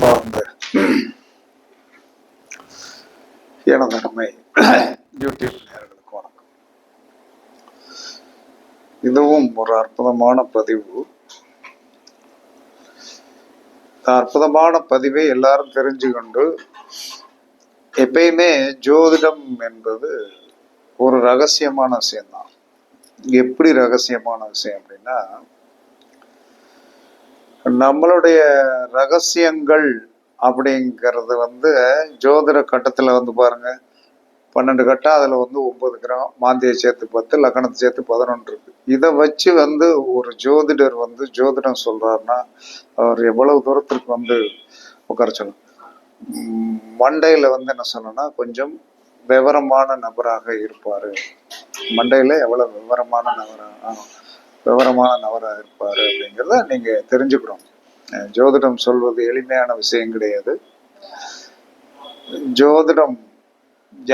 அன்பார்ந்த எனதன்மை யூடியூப் நேயர்களுக்கு வணக்கம். இதுவும் ஒரு அற்புதமான பதிவு. இந்த அற்புதமான பதிவை எல்லாரும் தெரிஞ்சுக்கொண்டு எப்பயுமே ஜோதிடம் என்பது ஒரு ரகசியமான விஷயம்தான். எப்படி ரகசியமான விஷயம் அப்படின்னா நம்மளுடைய ரகசியங்கள் அப்படிங்கிறது வந்து ஜோதிட கட்டத்தில் வந்து பாருங்க. பன்னெண்டு கட்டம் அதில் வந்து ஒன்பது கிராம் மாந்தியை சேர்த்து பத்து லக்கணத்தை சேர்த்து பதினொன்று இருக்கு. இதை வச்சு வந்து ஒரு ஜோதிடர் வந்து ஜோதிடம் சொல்றாருன்னா அவர் எவ்வளவு தூரத்திற்கு வந்து உட்கார சொல்லணும் மண்டையில் மண்டையில வந்து என்ன சொல்லணும்னா கொஞ்சம் விவரமான நபராக இருப்பாரு. மண்டையில எவ்வளவு விவரமான நபராக விவரமான நபராக இருப்பாரு அப்படிங்கிறத நீங்க தெரிஞ்சுக்கணும். ஜோதிடம் சொல்வது எளிமையான விஷயம் கிடையாது. ஜோதிடம்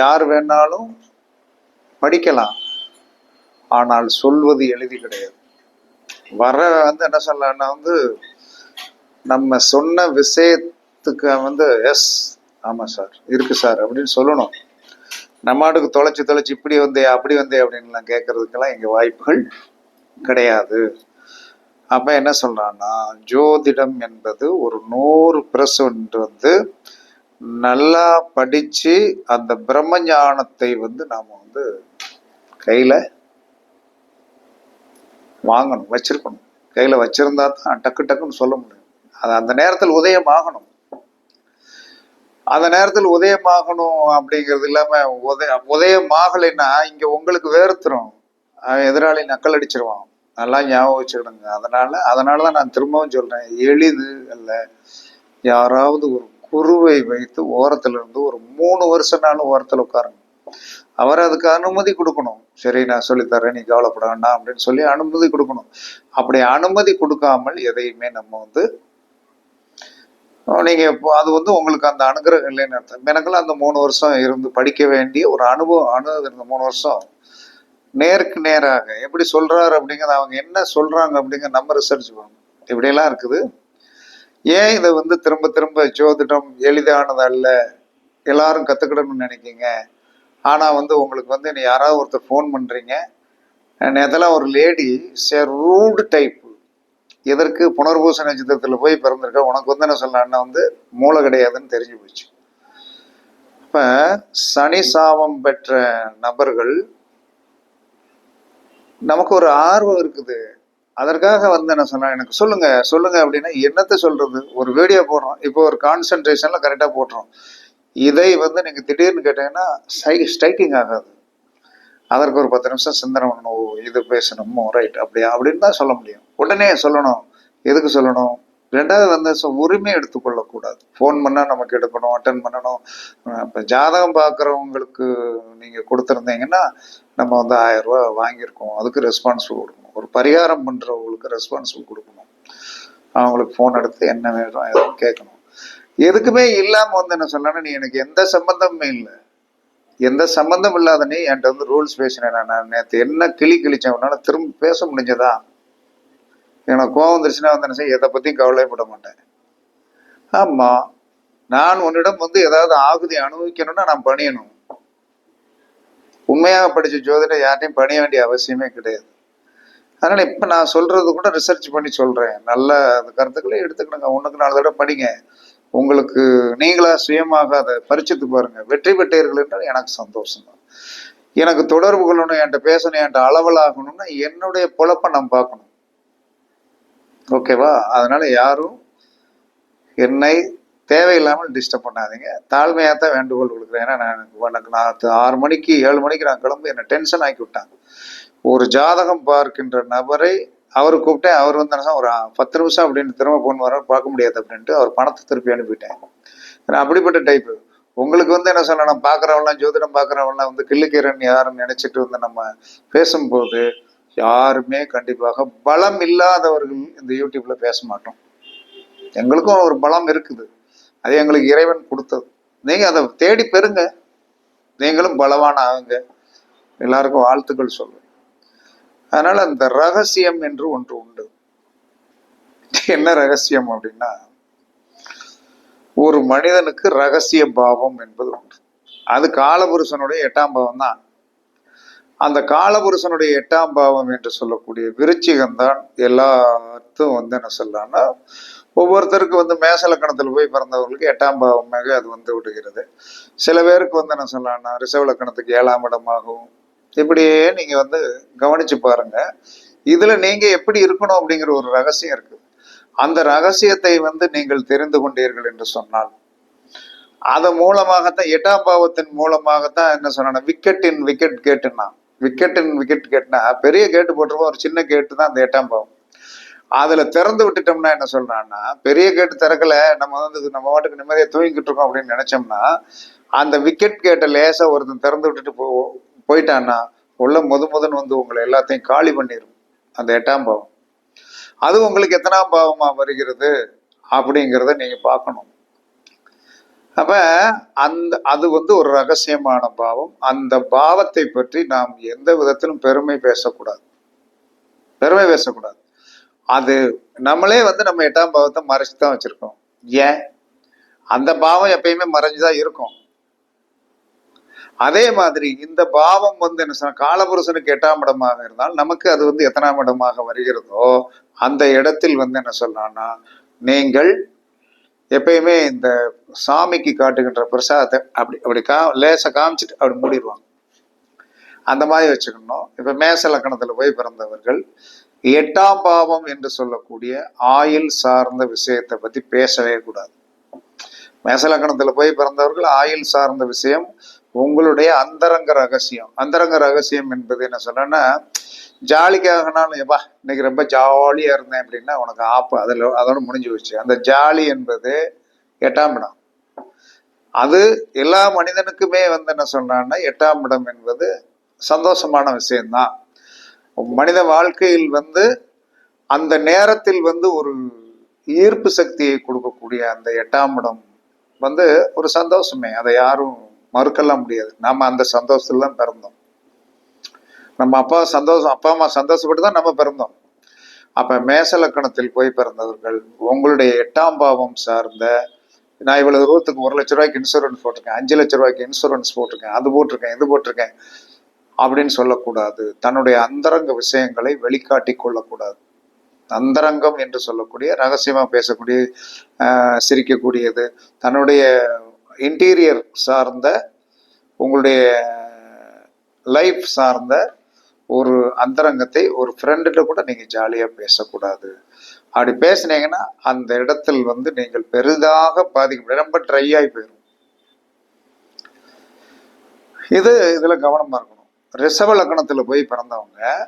யார் வேணாலும் படிக்கலாம். ஆனால் சொல்வது எளிதி கிடையாது. வர வந்து என்ன சொல்லலாம்னா வந்து நம்ம சொன்ன விஷயத்துக்கு வந்து எஸ் ஆமா சார் இருக்கு சார் அப்படின்னு சொல்லணும். நம்ம ஆட்டுக்கு தொலைச்சு தொலைச்சு இப்படி வந்தே அப்படி வந்தே அப்படின்லாம் கேட்கறதுக்கெல்லாம் இங்க வாய்ப்புகள் கிடையாது. அப்ப என்ன சொல்றான்னா ஜோதிடம் என்பது ஒரு நூறு பிரசன்ட் வந்து நல்லா படிச்சு அந்த பிரம்ம ஞானத்தை வந்து நாம வந்து கையில வாங்கணும் வச்சிருக்கணும். கையில வச்சிருந்தா தான் டக்கு டக்குன்னு சொல்ல முடியும். அது அந்த நேரத்தில் உதயம் ஆகணும் அந்த நேரத்தில் உதயமாகணும் அப்படிங்கிறது இல்லாம உதய உதயமாகலைன்னா இங்க உங்களுக்கு வேர்த்துரும். எதிராளி நக்கல் அடிச்சிருவான். நல்லா ஞாபகம் வச்சுக்கிடுங்க. அதனால அதனாலதான் நான் திரும்பவும் சொல்றேன் எளிது அல்ல. யாராவது ஒரு குருவை வைத்து ஓரத்துல இருந்து ஒரு மூணு வருஷம்னாலும் ஓரத்தில் உட்காருங்க. அவர் அதுக்கு அனுமதி கொடுக்கணும். சரி நான் சொல்லித்தரேன் நீ கவலைப்பட வேண்டாம் அப்படின்னு சொல்லி அனுமதி கொடுக்கணும். அப்படி அனுமதி கொடுக்காமல் எதையுமே நம்ம வந்து நீங்க இப்போ அது வந்து உங்களுக்கு அந்த அனுகிரகம் இல்லைன்னு அர்த்தம். எனக்குலாம் அந்த மூணு வருஷம் இருந்து படிக்க வேண்டிய ஒரு அனுபவம் அனு இந்த மூணு வருஷம் நேருக்கு நேராக எப்படி சொல்கிறாரு அப்படிங்கிறத அவங்க என்ன சொல்கிறாங்க அப்படிங்கிற நம்ம ரிசர்ச் பண்ணணும். இப்படியெல்லாம் இருக்குது. ஏன் இதை வந்து திரும்ப திரும்ப ஜோதிடம் எளிதானது அல்ல? எல்லாரும் கற்றுக்கிடணும்னு நினைக்கிங்க. ஆனால் வந்து உங்களுக்கு வந்து நீ யாராவது ஒருத்தர் ஃபோன் பண்ணுறீங்க நேரத்தில் ஒரு லேடி ரூடு டைப் எதற்கு? புனர்பூச நட்சத்திரத்தில் போய் பிறந்திருக்க? உனக்கு வந்து என்ன சொல்லலான்னா வந்து மூளை கிடையாதுன்னு தெரிஞ்சு போச்சு. இப்போ சனி சாபம் பெற்ற நபர்கள் நமக்கு ஒரு ஆர்வம் இருக்குது. அதற்காக வந்து என்ன சொன்னா எனக்கு சொல்லுங்க சொல்லுங்க அப்படின்னா என்னத்தை சொல்றது? ஒரு வீடியோ போடுறோம். இப்போ ஒரு கான்சென்ட்ரேஷன்ல கரெக்டா போடுறோம் இதை வந்து நீங்க திடீர்னு கேட்டீங்கன்னா ஸ்ட்ரைக்கிங் ஆகாது. அதற்கு ஒரு பத்து நிமிஷம் சிந்தனை பண்ணணும். ஓ இது பேசணுமோ? ரைட் அப்படியா? அப்படின்னு தான் சொல்ல முடியும். உடனே சொல்லணும். எதுக்கு சொல்லணும்? ரெண்டாவது வந்து ஸோ உரிமை எடுத்துக்கொள்ளக்கூடாது. ஃபோன் பண்ணால் நமக்கு எடுக்கணும் அட்டன் பண்ணணும். இப்போ ஜாதகம் பார்க்குறவங்களுக்கு நீங்கள் கொடுத்துருந்தீங்கன்னா நம்ம வந்து ஆயிரம் ரூபா வாங்கியிருக்கோம். அதுக்கு ரெஸ்பான்சிபிள் கொடுக்கணும். ஒரு பரிகாரம் பண்ணுறவங்களுக்கு ரெஸ்பான்சிபிள் கொடுக்கணும். அவங்களுக்கு ஃபோன் எடுத்து என்ன வேணும் எதுவும் கேட்கணும். எதுக்குமே இல்லாமல் வந்து என்ன சொல்லணும் நீ எனக்கு எந்த சம்மந்தமுமே இல்லை. எந்த சம்மந்தம் இல்லாத நீ என்கிட்ட வந்து ரூல்ஸ் பேசினேன் நான் நேற்று என்ன கிளி கிழிச்சேன் உன்னால் திரும்ப பேச முடிஞ்சதா? எனக்கு கோபம் வந்துருச்சுன்னா வந்து என்ன செய்ய? எதை பத்தியும் கவலைப்பட மாட்டேன். ஆமாம் நான் உன்னிடம் வந்து ஏதாவது ஆகுதி அனுபவிக்கணும்னா நான் பணியணும். உண்மையாக படித்த ஜோதிடம் யார்ட்டையும் பணிய வேண்டிய அவசியமே கிடையாது. அதனால் இப்போ நான் சொல்கிறது கூட ரிசர்ச் பண்ணி சொல்கிறேன் நல்ல அந்த கருத்துக்களை எடுத்துக்கணுங்க. ஒன்றுக்கு நாலு தடவை படிங்க. உங்களுக்கு நீங்களாக சுயமாக அதை பரிச்சுத்து பாருங்கள் வெற்றி பெற்றீர்கள் என்றால் எனக்கு சந்தோஷம். தான் எனக்கு தொடர்பு கொள்ளணும் என்கிட்ட பேசணும் என்கிட்ட அளவலாகணும்னா என்னுடைய பொழப்பை நான் பார்க்கணும். ஓகேவா? அதனால யாரும் என்னை தேவையில்லாமல் டிஸ்டர்ப் பண்ணாதீங்க. தாழ்மையாக தான் வேண்டுகோள் கொடுக்குறேன். ஏன்னா நான் எனக்கு நான் ஆறு மணிக்கு ஏழு மணிக்கு நான் கிளம்பி என்னை டென்ஷன் ஆக்கி விட்டாங்க. ஒரு ஜாதகம் பார்க்கின்ற நபரை அவர் கூப்பிட்டேன். அவர் வந்து என்ன ஒரு பத்து நிமிஷம் அப்படின்னு திரும்ப போன் வர பார்க்க முடியாது அப்படின்ட்டு அவர் பணத்தை திருப்பி அனுப்பிட்டேன் ஏன்னா அப்படிப்பட்ட டைப்பு உங்களுக்கு வந்து என்ன சொல்லணும்? பார்க்குறவங்களாம் ஜோதிடம் பார்க்குறவங்களாம் வந்து கிள்ளுக்கீரன் யாருன்னு நினச்சிட்டு வந்து நம்ம பேசும்போது யாருமே கண்டிப்பாக பலம் இல்லாதவர்கள் இந்த யூடியூப்ல பேச மாட்டோம். எங்களுக்கும் ஒரு பலம் இருக்குது. அது எங்களுக்கு இறைவன் கொடுத்தது. நீங்க அதை தேடி பெறுங்க. நீங்களும் பலவான ஆகுங்க. எல்லாருக்கும் வாழ்த்துக்கள் சொல்லுங்க அதனால அந்த ரகசியம் என்று ஒன்று உண்டு. என்ன ரகசியம் அப்படின்னா ஒரு மனிதனுக்கு ரகசிய பாவம் என்பது உண்டு. அது காலபுருஷனுடைய எட்டாம் பாவம் தான் அந்த காலபுருஷனுடைய எட்டாம் பாவம் என்று சொல்லக்கூடிய விருச்சிகம் தான் எல்லாத்தும் வந்து என்ன சொல்லலாம்னா ஒவ்வொருத்தருக்கு வந்து மேசலக்கணத்தில் போய் பிறந்தவர்களுக்கு எட்டாம் பாவமாக அது வந்து விடுகிறது. சில பேருக்கு வந்து என்ன சொல்லலாம்னா ரிசவலக்கணத்துக்கு ஏழாம் இடமாகவும் இப்படியே நீங்க வந்து கவனிச்சு பாருங்க. இதுல நீங்க எப்படி இருக்கணும் அப்படிங்கிற ஒரு ரகசியம் இருக்கு. அந்த ரகசியத்தை வந்து நீங்கள் தெரிந்து கொண்டீர்கள் என்று சொன்னால் அதன் மூலமாகத்தான் எட்டாம் பாவத்தின் மூலமாகத்தான் என்ன சொன்னா விக்கெட்டின் விக்கெட் கேட்டுனா விக்கெட்டின் விக்கெட் கேட்டுனா பெரிய கேட்டு போட்டிருப்போம் ஒரு சின்ன கேட்டு தான் அந்த எட்டாம் பாவம். அதுல திறந்து விட்டுட்டோம்னா என்ன சொல்றான்னா பெரிய கேட்டு திறக்கல நம்ம வந்து நம்ம வாட்டுக்கு நிம்மதியாக தூங்கிக்கிட்டு இருக்கோம் அப்படின்னு நினைச்சோம்னா அந்த விக்கெட் கேட்டை லேசா ஒருத்தன் திறந்து விட்டுட்டு போ போயிட்டான்னா உள்ள முது முதன் வந்து உங்களை எல்லாத்தையும் காலி பண்ணிடும் அந்த எட்டாம் பாவம். அது உங்களுக்கு எத்தனாம் பாவமா வருகிறது அப்படிங்கிறத நீங்க பார்க்கணும். அப்ப அந்த அது வந்து ஒரு ரகசியமான பாவம். அந்த பாவத்தை பற்றி நாம் எந்த விதத்திலும் பெருமை பேசக்கூடாது. பெருமை பேசக்கூடாது. அது நம்மளே வந்து நம்ம எட்டாம் பாவத்தை மறைச்சு தான் வச்சிருக்கோம். ஏன்? அந்த பாவம் எப்பயுமே மறைஞ்சுதான் இருக்கும். அதே மாதிரி இந்த பாவம் வந்து என்ன சொன்ன காலபுருஷனுக்கு எட்டாம் இடமாக இருந்தால் நமக்கு அது வந்து எத்தனாம் இடமாக வருகிறதோ அந்த இடத்தில் வந்து என்ன சொல்லலாம்னா நீங்கள் எப்பயுமே இந்த சாமிக்கு காட்டுகின்ற பிரசாதத்தை அப்படி அப்படி கா லேச காமிச்சிட்டு அப்படி மூடிடுவாங்க. அந்த மாதிரி வச்சுக்கணும். இப்ப மேச லக்கணத்தில் போய் பிறந்தவர்கள் எட்டாம் பாவம் என்று சொல்லக்கூடிய ஆயில் சார்ந்த விஷயத்தை பத்தி பேசவே கூடாது. மேசலக்கணத்துல போய் பிறந்தவர்கள் ஆயில் சார்ந்த விஷயம் உங்களுடைய அந்தரங்க ரகசியம். அந்தரங்க ரகசியம் என்பது என்ன சொன்னா ஜாலிக்காகனாலும் எப்பா இன்னைக்கு ரொம்ப ஜாலியா இருந்தேன் அப்படின்னா உனக்கு ஆப்பு அதில் அதோட முடிஞ்சு போச்சு. அந்த ஜாலி என்பது எட்டாம் இடம். அது எல்லா மனிதனுக்குமே வந்து என்ன சொன்னான்னா எட்டாம் இடம் என்பது சந்தோஷமான விஷயம்தான். மனித வாழ்க்கையில் வந்து அந்த நேரத்தில் வந்து ஒரு ஈர்ப்பு சக்தியை கொடுக்கக்கூடிய அந்த எட்டாம் இடம் வந்து ஒரு சந்தோஷமே. அதை யாரும் மறுக்கலாம் முடியாது. நாம அந்த சந்தோஷத்துல தான் பிறந்தோம். நம்ம அப்பா சந்தோஷம் அப்பா அம்மா சந்தோஷப்பட்டு தான் நம்ம பிறந்தோம். அப்ப மேசலக்கணத்தில் போய் பிறந்தவர்கள் உங்களுடைய எட்டாம் பாவம் சார்ந்த நான் இவ்வளவு தூரத்துக்கு ஒரு லட்ச ரூபாய்க்கு இன்சூரன்ஸ் போட்டிருக்கேன் அஞ்சு லட்ச ரூபாய்க்கு இன்சூரன்ஸ் போட்டிருக்கேன் அது போட்டிருக்கேன் இது போட்டிருக்கேன் அப்படின்னு சொல்லக்கூடாது. தன்னுடைய அந்தரங்க விஷயங்களை வெளிக்காட்டி கொள்ளக்கூடாது. அந்தரங்கம் என்று சொல்லக்கூடிய ரகசியமா பேசக்கூடிய ஆஹ், சிரிக்கக்கூடியது தன்னுடைய இன்டீரியர் சார்ந்த உங்களுடைய லைஃப் சார்ந்த ஒரு அந்தரங்கத்தை ஒரு ஃப்ரெண்டுகிட்ட கூட நீங்கள் ஜாலியாக பேசக்கூடாது. அப்படி பேசுனீங்கன்னா அந்த இடத்தில் வந்து நீங்கள் பெரிதாக பாதிக்க ரொம்ப ட்ரை ஆகி போயிடும் இது இதில் கவனமாக இருக்கணும். ரிஷப லக்கணத்தில் போய் பிறந்தவங்க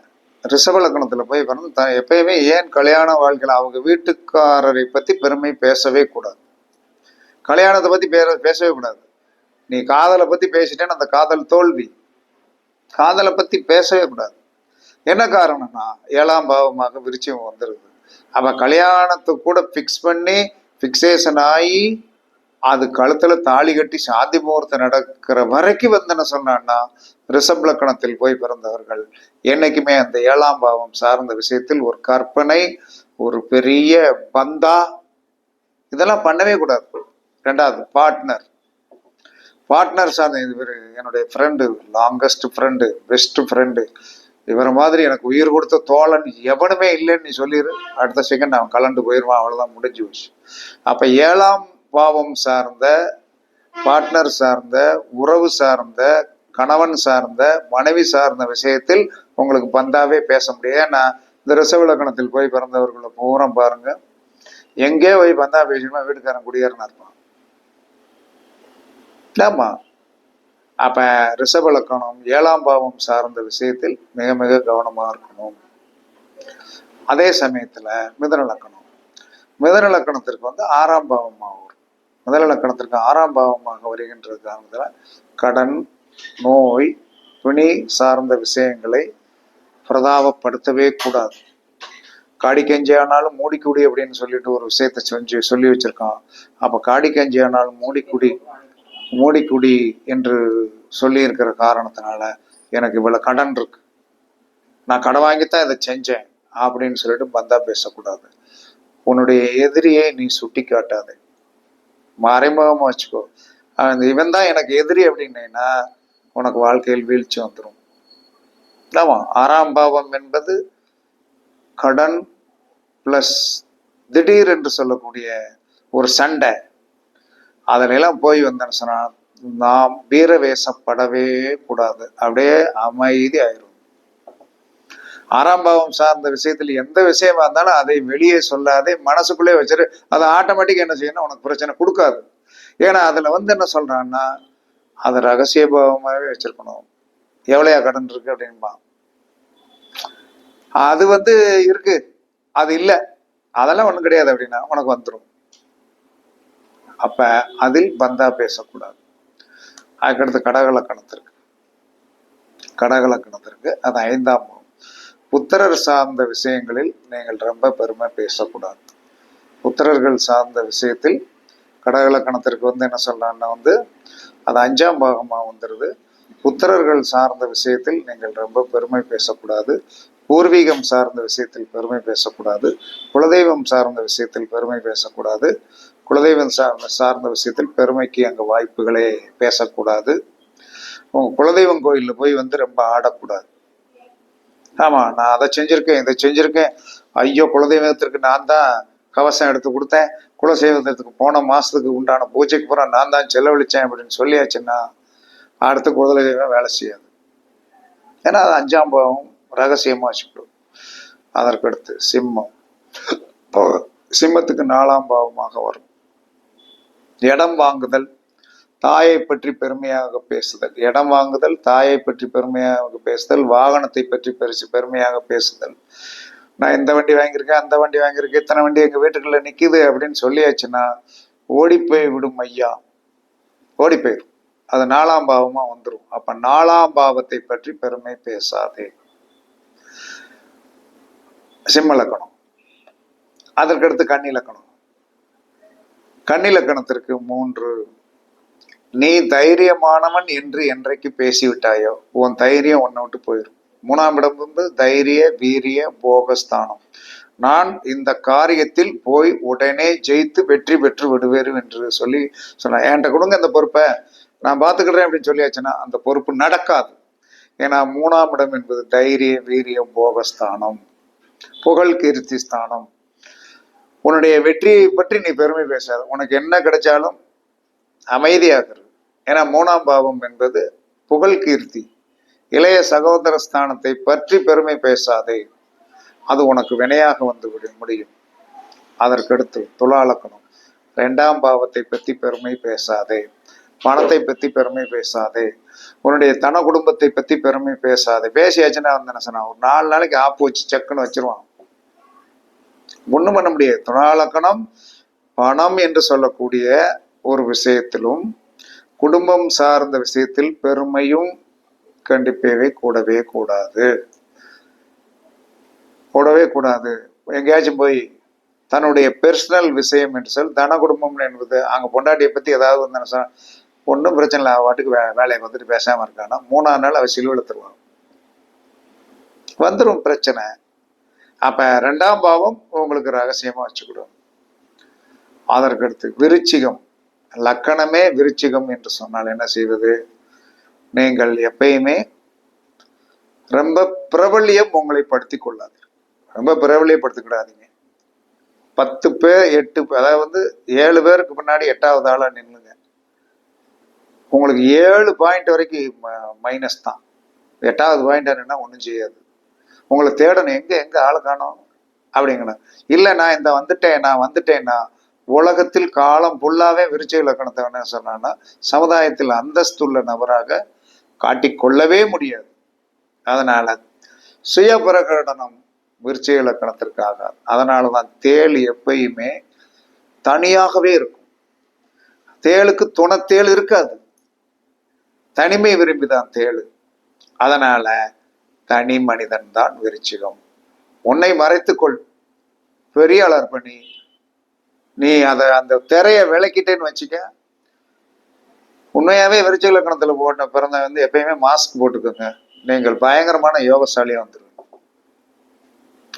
ரிஷப லக்கணத்தில் போய் பிறந்து த- எப்பயுமே ஏன் கல்யாண வாழ்க்கையில் அவங்க வீட்டுக்காரரை பற்றி பெருமை பேசவே கூடாது. கல்யாணத்தை பத்தி பேர பேசவே கூடாது. நீ காதலை பத்தி பேசிட்டேன்னு அந்த காதல் தோல்வி. காதலை பத்தி பேசவே கூடாது. என்ன காரணம்னா ஏழாம் பாவமாக விருச்சியம் வந்துருது அவ கல்யாணத்தை கூட ஃபிக்ஸ் பண்ணி ஃபிக்ஸேஷன் ஆகி அது கழுத்துல தாலி கட்டி சாந்தி முகூர்த்தம் நடக்கிற வரைக்கும் வந்து என்ன சொன்னான்னா ரிஷப் லக்கணத்தில் போய் பிறந்தவர்கள் என்னைக்குமே அந்த ஏழாம் பாவம் சார்ந்த விஷயத்தில் ஒரு கற்பனை ஒரு பெரிய பந்தா இதெல்லாம் பண்ணவே கூடாது. ரெண்டாவது பார்ட்னர் பார்ட்னர் சார்ந்த இவர் என்னுடைய friend longest friend best friend இவரை மாதிரி எனக்கு உயிர் கொடுத்த தோழன் எவனுமே இல்லைன்னு நீ சொல்லிடு அடுத்த செகண்ட் அவன் கலண்டு போயிடுவான் அவ்வளோதான் முடிஞ்சு போச்சு. அப்போ ஏழாம் பாவம் சார்ந்த பார்ட்னர் சார்ந்த உறவு சார்ந்த கணவன் சார்ந்த மனைவி சார்ந்த விஷயத்தில் உங்களுக்கு பந்தாவே பேச முடியாது. ஏன்னா இந்த ரிசவலக்கணத்தில் போய் பிறந்தவர்களை பூரம் பாருங்க. எங்கே போய் பந்தா பேசணுமா வீட்டுக்காரன் குடியேறினா இருப்பான். இல்லாமா அப்ப ரிஷப லக்கணம் ஏழாம் பாவம் சார்ந்த விஷயத்தில் மிக மிக கவனமா இருக்கணும். அதே சமயத்துல மிதன லக்கணம். மிதன லக்கணத்திற்கு வந்து ஆறாம் பாவமாக வரும் மிதன லக்கணத்திற்கு ஆறாம் பாவமாக வருகின்ற காரணத்துல கடன் நோய் துணி சார்ந்த விஷயங்களை பிரதாபப்படுத்தவே கூடாது. காடி கஞ்சி ஆனாலும் மூடிக்குடி அப்படின்னு சொல்லிட்டு ஒரு விஷயத்த செஞ்சு சொல்லி வச்சிருக்கான். அப்ப காடி கஞ்சி ஆனாலும் மூடிக்குடி. மூடிக்குடி என்று சொல்லியிருக்கிற காரணத்தினால எனக்கு இவ்வளவு கடன் இருக்கு. நான் கடன் வாங்கித்தான் இதை செஞ்சேன் அப்படின்னு சொல்லிட்டு பந்தா பேசக்கூடாது. உன்னுடைய எதிரியை நீ சுட்டி காட்டாதே மறைமுகமா வச்சுக்கோ. அந்த இவன் தான் எனக்கு எதிரி அப்படின்னேன்னா உனக்கு வாழ்க்கையில் வீழ்ச்சி வந்துடும் ஆமா ஆறாம் பாவம் என்பது கடன் பிளஸ் திடீர் என்று சொல்லக்கூடிய ஒரு சண்டை. அதிலெல்லாம் போய் வந்தேன்னு சொன்னால் நாம் வீரவேசப்படவே கூடாது. அப்படியே அமைதி ஆயிரும். ஆறாம் பாவம் சார்ந்த விஷயத்தில் எந்த விஷயமா இருந்தாலும் அதை வெளியே சொல்லாதே மனசுக்குள்ளே வச்சிரு அதை ஆட்டோமேட்டிக்காக என்ன செய்யணும் உனக்கு பிரச்சனை கொடுக்காது. ஏன்னா அதில் வந்து என்ன சொல்கிறான்னா அதை ரகசிய பாவமாகவே வச்சிருக்கணும். எவ்வளையா கடன் இருக்கு? அப்படின்பா அது வந்து இருக்கு. அது இல்லை. அதெல்லாம் ஒன்றும் கிடையாது அப்படின்னா உனக்கு வந்துடும் அப்ப அதில் பந்தா பேசக்கூடாது. அதுக்கடுத்து கடகலக்கணத்திற்கு கடகலக்கணத்திற்கு அது ஐந்தாம் பாவம் புத்திரர் சார்ந்த விஷயங்களில் நீங்கள் ரொம்ப பெருமை பேசக்கூடாது. புத்திரர்கள் சார்ந்த விஷயத்தில் கடகலக்கணத்திற்கு வந்து என்ன சொல்றான்னா வந்து அது அஞ்சாம் பாகமாக வந்துடுது புத்திரர்கள் சார்ந்த விஷயத்தில் நீங்கள் ரொம்ப பெருமை பேசக்கூடாது. பூர்வீகம் சார்ந்த விஷயத்தில் பெருமை பேசக்கூடாது. குலதெய்வம் சார்ந்த விஷயத்தில் பெருமை பேசக்கூடாது. குலதெய்வம் சார்ந்த சார்ந்த விஷயத்தில் பெருமைக்கு அங்கே வாய்ப்புகளே பேசக்கூடாது. குலதெய்வம் கோயிலில் போய் வந்து ரொம்ப ஆடக்கூடாது. ஆமாம் நான் அதை செஞ்சுருக்கேன் இதை செஞ்சுருக்கேன். ஐயோ குலதெய்வத்திற்கு நான் தான் கவசம் எடுத்து கொடுத்தேன். குலதெய்வத்திற்கு போன மாதத்துக்கு உண்டான பூஜைக்கு பூரா நான் தான் செலவழித்தேன் அப்படின்னு சொல்லியாச்சுன்னா அடுத்த குலதெய்வம் வேலை செய்யாது. ஏன்னா அது அஞ்சாம் பாவம் ரகசியமாக வச்சுக்கிடும் அதற்கடுத்து சிம்மம். சிம்மத்துக்கு நாலாம் பாவமாக வரும். இடம் வாங்குதல் தாயை பற்றி பெருமையாக பேசுதல். இடம் வாங்குதல் தாயை பற்றி பெருமையாக பேசுதல் வாகனத்தை பற்றி பெருசு பெருமையாக பேசுதல். நான் இந்த வண்டி வாங்கியிருக்கேன் அந்த வண்டி வாங்கியிருக்கேன் இத்தனை வண்டி எங்கள் வீட்டுக்குள்ள நிற்கிது அப்படின்னு சொல்லியாச்சுன்னா ஓடி போய் விடும் ஐயா. ஓடி போயிடும் அது நாலாம் பாவமாக வந்துடும் அப்போ நாலாம் பாவத்தை பற்றி பெருமை பேசாதே. சிம்மலக்கணம் அதற்கடுத்து கண்ணிலக்கணம் கண்ணிலக்கணத்திற்கு மூன்று. நீ தைரியமானவன் என்று என்றைக்கு பேசிவிட்டாயோ உன் தைரியம் உன்னை விட்டு போயிடும் மூணாம் இடம் வந்து தைரிய வீரிய போகஸ்தானம். நான் இந்த காரியத்தில் போய் உடனே ஜெயித்து வெற்றி பெற்று விடுவேன் என்று சொல்லி சொன்னேன் என்கிட்ட கொடுங்க இந்த பொறுப்பை. நான் பார்த்துக்கிறேன் அப்படின்னு சொல்லியாச்சுன்னா அந்த பொறுப்பு நடக்காது. ஏன்னா மூணாம் இடம் என்பது தைரிய வீரியம் போகஸ்தானம். புகழ் கீர்த்தி ஸ்தானம். உன்னுடைய வெற்றியை பற்றி நீ பெருமை பேசாத. உனக்கு என்ன கிடைச்சாலும் அமைதியாகிறது ஏன்னா மூணாம் பாவம் என்பது புகழ் கீர்த்தி. இளைய சகோதர ஸ்தானத்தை பற்றி பெருமை பேசாதே. அது உனக்கு வினையாக வந்து விட முடியும். அதற்கடுத்து துலாலக்கணம் ரெண்டாம் பாவத்தை பற்றி பெருமை பேசாதே. பணத்தை பற்றி பெருமை பேசாதே. உன்னுடைய தன குடும்பத்தை பற்றி பெருமை பேசாதே. பேசியாச்சுன்னா வந்தேன்னு சொன்னா ஒரு நாலு நாளைக்கு ஆப்பு வச்சு செக்குன்னு வச்சிருவான். ஒன்றும் பண்ண முடியாது. துணாலக்கணம் பணம் என்று சொல்லக்கூடிய ஒரு விஷயத்திலும் குடும்பம் சார்ந்த விஷயத்தில் பெருமையும் கண்டிப்பவே கூடவே கூடாது. கூடவே கூடாது. எங்கேயாச்சும் போய் தன்னுடைய பெர்சனல் விஷயம் என்று சொல் தன குடும்பம் என்பது அங்கே பொண்டாட்டியை பற்றி ஏதாவது வந்து ஒன்றும் பிரச்சனை இல்லை அவ வாட்டுக்கு வே வேலையை வந்துட்டு பேசாமல் இருக்கானா மூணாம் நாள் அவள் சிலுவெழுத்துருவான் வந்துடும் பிரச்சனை. அப்ப ரெண்டாம் பாவம் உங்களுக்கு ரகசியமா வச்சுக்கிடும் அதற்கடுத்து விருச்சிகம். லக்கணமே விருச்சிகம் என்று சொன்னால் என்ன செய்வது? நீங்கள் எப்பயுமே ரொம்ப பிரபல்யம் உங்களை படுத்தி கொள்ளாது ரொம்ப பிரபல்யப்படுத்திக்கிடாதீங்க. பத்து பேர் எட்டு பேர் அதாவது வந்து ஏழு பேருக்கு முன்னாடி எட்டாவது ஆளா நின்னுங்க உங்களுக்கு ஏழு பாயிண்ட் வரைக்கும் மைனஸ் தான். எட்டாவது பாயிண்ட் என்னன்னா ஒன்றும் செய்யாது. உங்களை தேடணும். எங்க எங்க ஆளை காணும்? அப்படிங்கணும் இல்லை நான் இந்த வந்துட்டேன் நான் வந்துட்டேன்னா உலகத்தில் காலம் ஃபுல்லாவே விருச்ச இலக்கணத்தை என்ன சொன்னான்னா சமுதாயத்தில் அந்தஸ்துள்ள நபராக காட்டிக்கொள்ளவே முடியாது. அதனால சுய பிரகடனம் விருச்ச இலக்கணத்திற்காக. அதனால தான் தேள் எப்பயுமே தனியாகவே இருக்கும். தேளுக்கு துணத்தேள் இருக்காது. தனிமை விரும்பிதான் தேள். அதனால தனி மனிதன் தான் விருச்சிகம். உன்னை மறைத்துக்கொள். பெரிய பண்ணி நீ அதை அந்த திரைய விளக்கிட்டேன்னு வச்சுக்க. உண்மையாவே விருச்சிக இலக்கணத்துல போட்ட பிறந்த வந்து எப்பயுமே மாஸ்க் போட்டுக்கோங்க. நீங்கள் பயங்கரமான யோகசாலியா வந்துருவீங்க.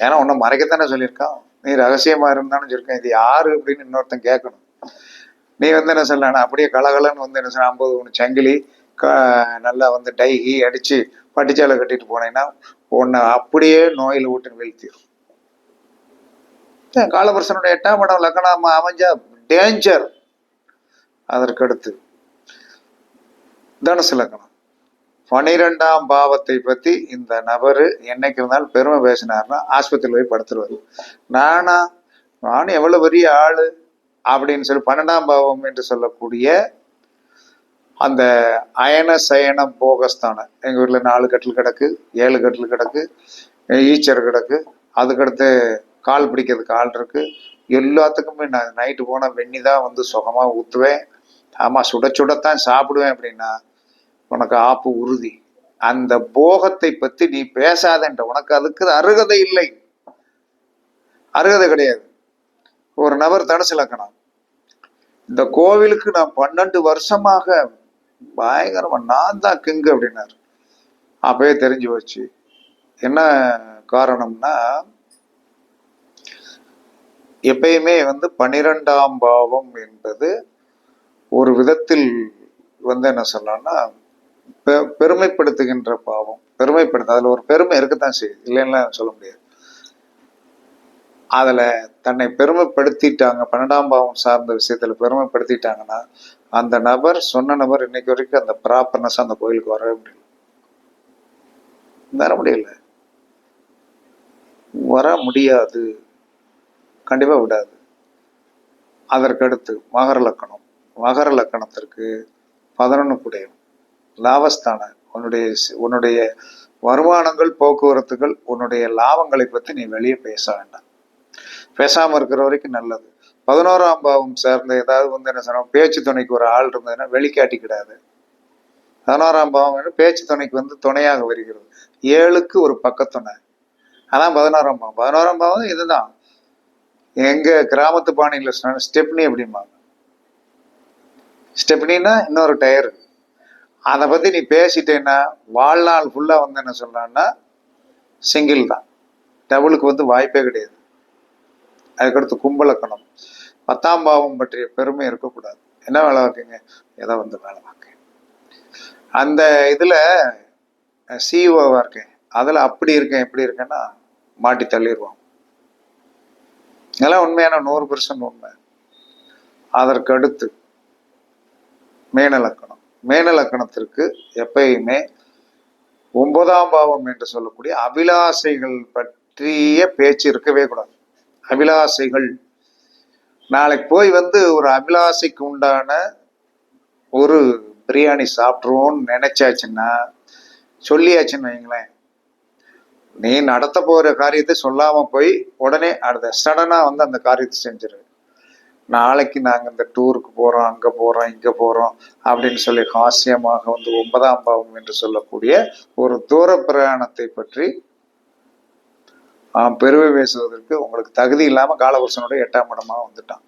ஏன்னா உன்னை மறைக்கத்தானே சொல்லியிருக்கான். நீ ரகசியமா இருந்தான்னு சொல்லியிருக்கேன் இது யாரு அப்படின்னு இன்னொருத்தன் கேட்கணும். நீ வந்து என்ன சொல்லலாம் அப்படியே கலகலன்னு வந்து என்ன சொல்ல ஐம்பது ஒன்று சங்கிலி நல்லா வந்து டைகி அடித்து பட்டுச்சாலை கட்டிட்டு போனேன்னா உன்னை அப்படியே நோயில் விட்டு வீழ்த்திடும் ஏன் காலபுருஷனுடைய எட்டாம் இடம் லக்கணம் அமைஞ்சா டேஞ்சர் அதற்கடுத்து தனுசு லக்கணம். பனிரெண்டாம் பாவத்தை பத்தி இந்த நபரு என்னைக்கு இருந்தாலும் பெருமை பேசினார்னா ஆஸ்பத்திரியில் போய் படுத்துருவாரு. நானா நானும் எவ்வளவு பெரிய ஆளு அப்படின்னு சொல்லி பன்னெண்டாம் பாவம் என்று சொல்லக்கூடிய அந்த அயன சயன போகஸ்தானம் எங்கள் ஊரில் நாலு கட்டில் கிடக்கு ஏழு கட்டில் கிடக்கு ஈச்சர் கிடக்கு. அதுக்கடுத்து கால் பிடிக்கிறதுக்கு ஆள் இருக்கு. எல்லாத்துக்குமே நான் நைட்டு போனால் வெண்ணி தான் வந்து சுகமாக ஊற்றுவேன் ஆமாம் சுட சுடத்தான் சாப்பிடுவேன் அப்படின்னா உனக்கு ஆப்பு உறுதி. அந்த போகத்தை பற்றி நீ பேசாதன்ற உனக்கு அதுக்கு அருகதை இல்லை. அருகதை கிடையாது. ஒரு நபர் தனுசு இலக்கணம் இந்த கோவிலுக்கு நான் பன்னெண்டு வருஷமாக பயங்கரமா நான் தான் கிங்கு அப்படின்னாரு. அப்பயே தெரிஞ்சு போச்சு. என்ன காரணம்னா எப்பயுமே வந்து பனிரெண்டாம் பாவம் என்பது ஒரு விதத்தில் வந்து என்ன சொல்லலாம்னா பெ- பெருமைப்படுத்துகின்ற பாவம். பெருமைப்படுத்த அதுல ஒரு பெருமை இருக்கத்தான் செய்யுது. இல்லைன்னா சொல்ல முடியாது. அதுல தன்னை பெருமைப்படுத்திட்டாங்க பன்னெண்டாம் பாவம் சார்ந்த விஷயத்துல பெருமைப்படுத்திட்டாங்கன்னா அந்த நபர் சொன்ன நபர் இன்னைக்கு வரைக்கும் அந்த ப்ராப்பர்னஸ் அந்த கோயிலுக்கு வரவே முடியல. வர முடியல. வர முடியாது. கண்டிப்பா விடாது. அதற்கடுத்து மகர லக்கணம். மகர லக்கணத்திற்கு பதினொன்று குடையும். லாபஸ்தான. உன்னுடைய உன்னுடைய வருமானங்கள் போக்குவரத்துகள் உன்னுடைய லாபங்களை பத்தி நீ வெளியே பேச வேண்டாம். பேசாம இருக்கிற வரைக்கும் நல்லது. பதினோராம் பாவம் சேர்ந்த ஏதாவது வந்து என்ன சொன்ன பேச்சு துணைக்கு ஒரு ஆள் இருந்ததுன்னா வெளிக்காட்டிக்கிடாது. பதினோராம் பாவம் பேச்சு துணைக்கு வந்து துணையாக வருகிறது. ஏழுக்கு ஒரு பக்கத்துணை அதான் பதினோராம் பாவம். பதினோராம் பாவம் இதுதான். எங்க கிராமத்து பாணியில் சொன்ன ஸ்டெப்னி அப்படிம்பாங்க. ஸ்டெப்னின்னா இன்னொரு டயர். அதை பத்தி நீ பேசிட்டேன்னா வாழ்நாள் ஃபுல்லா வந்து என்ன சொல்றான்னா சிங்கிள் தான். டபுளுக்கு வந்து வாய்ப்பே கிடையாது. அதுக்கடுத்து கும்பலக்கணம். பத்தாம் பாவம் பற்றிய பெருமை இருக்கக்கூடாது. என்ன வேலை பார்க்குங்க எதை வந்து வேலை பார்க்க அந்த இதில் சிஇஓவாக இருக்கேன். அதில் அப்படி இருக்கேன் இப்படி இருக்கேன்னா மாட்டி தள்ளிடுவான் இதெல்லாம் உண்மையான நூறு பெர்சன்ட் உண்மை. அதற்கு அடுத்து மேனலக்கணம். மேனலக்கணத்திற்கு எப்பயுமே ஒன்பதாம் பாவம் என்று சொல்லக்கூடிய அபிலாசைகள் பற்றிய பேச்சு இருக்கவே கூடாது. அபிலாசைகள். நாளைக்கு போய் வந்து ஒரு அபிலாசைக்கு உண்டான ஒரு பிரியாணி சாப்பிட்ருவோன்னு நினைச்சாச்சுன்னா சொல்லியாச்சுன்னு வைங்களேன். நீ நடத்த போகிற காரியத்தை சொல்லாமல் போய் உடனே அடுத்த சடனாக வந்து அந்த காரியத்தை செஞ்சிரு. நாளைக்கு நாங்கள் இந்த டூருக்கு போகிறோம் அங்கே போகிறோம் இங்கே போகிறோம் அப்படின்னு சொல்லி ஹாஸ்யமாக வந்து ஒன்பதாம் பாவம் என்று சொல்லக்கூடிய ஒரு தூர பிரயாணத்தை பற்றி பெருமை பேசுவதற்கு உங்களுக்கு தகுதி இல்லாமல் காலபுருஷனோட எட்டாம் இடமாக வந்துட்டான்.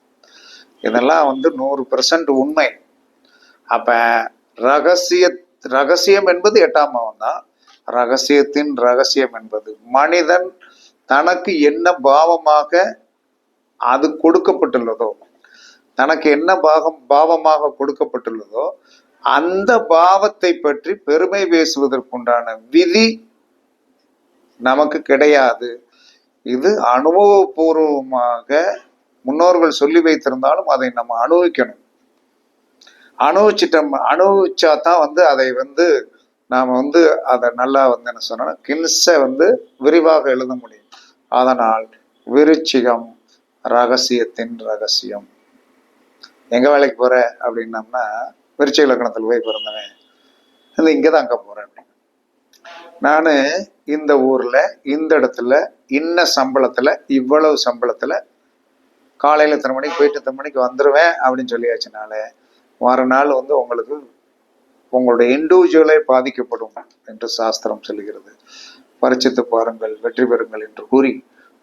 இதெல்லாம் வந்து நூறு பெர்சன்ட் உண்மை. அப்போ ரகசிய ரகசியம் என்பது எட்டாம் பாவம் தான் ரகசியத்தின் ரகசியம் என்பது மனிதன் தனக்கு என்ன பாவமாக அது கொடுக்கப்பட்டுள்ளதோ தனக்கு என்ன பாகம் பாவமாக கொடுக்கப்பட்டுள்ளதோ அந்த பாவத்தை பற்றி பெருமை பேசுவதற்குண்டான விதி நமக்கு கிடையாது. இது அனுபவபூர்வமாக முன்னோர்கள் சொல்லி வைத்திருந்தாலும் அதை நம்ம அனுபவிக்கணும். அனுபவிச்சிட்டோம் அனுபவிச்சா தான் வந்து அதை வந்து நாம் வந்து அதை நல்லா வந்து என்ன சொன்னா கின்ஸை வந்து விரிவாக எழுத முடியும். அதனால் விருச்சிகம் ரகசியத்தின் ரகசியம். எங்க வேலைக்கு போற? அப்படின்னம்னா விருச்சிக லக்கணத்தில் போய் பிறந்தவன். இந்த இங்கே தான் அங்கே போறேன். அப்படின்னு நான் இந்த ஊரில் இந்த இடத்துல இன்ன சம்பளத்தில் இவ்வளவு சம்பளத்தில் காலையில் இத்தனை மணிக்கு போயிட்டு இத்தனை மணிக்கு வந்துடுவேன் அப்படின்னு சொல்லியாச்சுனால மறுநாள் வந்து உங்களுக்கு உங்களுடைய இண்டிவிஜுவலே பாதிக்கப்படும் என்று சாஸ்திரம் சொல்லுகிறது. பரிச்சித்து பாருங்கள் வெற்றி பெறுங்கள் என்று கூறி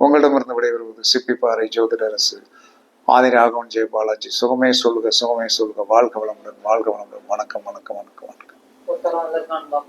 உங்களிடமிருந்து விடைபெறுவது சிப்பிப்பாறை ஜோதிடரசு ஆதி ராகவன் ஜெய பாலாஜி. சுகமே சொல்லுக சுகமே சொல்லுக வாழ்க வளமுடன் வாழ்க வளமுடன். வணக்கம் வணக்கம் வணக்கம் வணக்கம்.